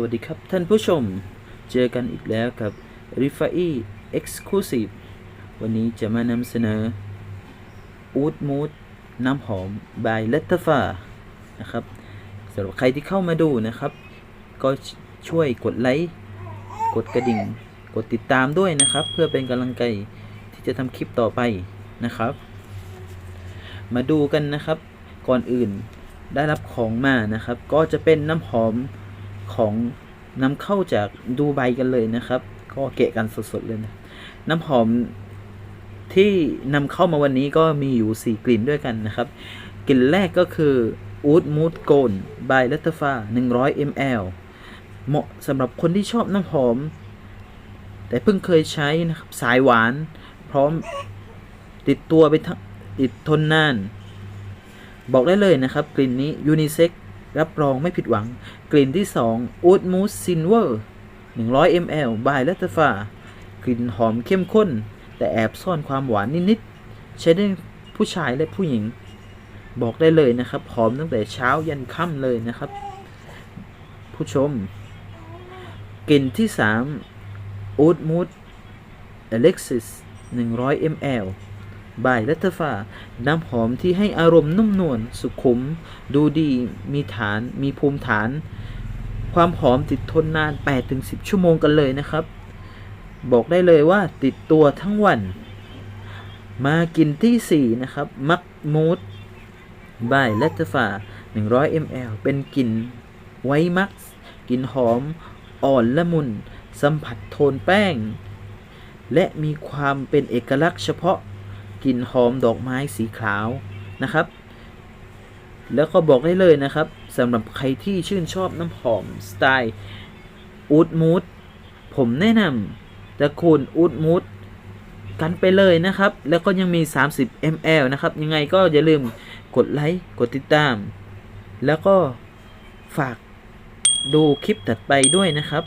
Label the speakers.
Speaker 1: วัสดีครับท่านผู้ชม เจอกันอีกแล้วกับ r i f a i Exclusive วันนี้จะมานำเสนอ Oud Mood น้ำหอม by l e t t e f a นะครับสำหรับใครที่เข้ามาดูนะครับ ก็ช่วยกดไลค์ กดกระดิ่ง กดติดตามด้วยนะครับ เพื่อเป็นกำลังใจที่จะทำคลิปต่อไปนะครับ มาดูกันนะครับ ก่อนอื่นได้รับของมานะครับ ก็จะเป็นน้ำหอม ของนำเข้าจากดูไบกันเลยนะครับ ก็เกะกันสดๆเลยนะน้ำหอมที่นำเข้ามาวันนี้ก็มีอยู่ 4 กลิ่นด้วยกันนะครับ กลิ่นแรกก็คือ Oud Mood Gold by l e t t e f a 100 ml เหมาะสำหรับคนที่ชอบน้ำหอม แต่เพิ่งเคยใช้นะครับ สายหวาน พร้อมติดตัวไปทั้งติดทนนาน บอกได้เลยนะครับ กลิ่นนี้ยูนิเซ็ก รับรองไม่ผิดหวัง กลิ่นที่2 Oud Mood Silver 100 ml by l e t t e f a กลิ่นหอมเข้มข้น แต่แอบซ่อนความหวานนิดๆ ใช้ได้ผู้ชายและผู้หญิง บอกได้เลยนะครับ หอมตั้งแต่เช้ายันค่ำเลยนะครับ ผู้ชม กลิ่นที่3 Oud Mood Alexis 100 ml บายลัตฟา น้ำหอมที่ให้อารมณ์นุ่มนวลสุขุม ดูดีมีฐานมีภูมิฐาน ความหอมติดทนนาน 8-10 ชั่วโมงกันเลยนะครับ บอกได้เลยว่าติดตัวทั้งวัน มากินที่ 4 นะครับ มักมูดบายลัตฟา 100 ml เป็นกลิ่นไวมักกลิ่นหอมอ่อนละมุน สัมผัสโทนแป้ง และมีความเป็นเอกลักษณ์เฉพาะ กลิ่นหอมดอกไม้สีขาวนะครับ แล้วก็บอกได้เลยนะครับสำหรับใครที่ชื่นชอบน้ำหอมสไตล์อูดมูดผมแนะนำตระกูลอูดมูดกันไปเลยนะครับ แล้วก็ยังมี 30 ml นะครับ ยังไงก็อย่าลืมกดไลค์ กดติดตาม แล้วก็ฝากดูคลิปถัดไปด้วยนะครับ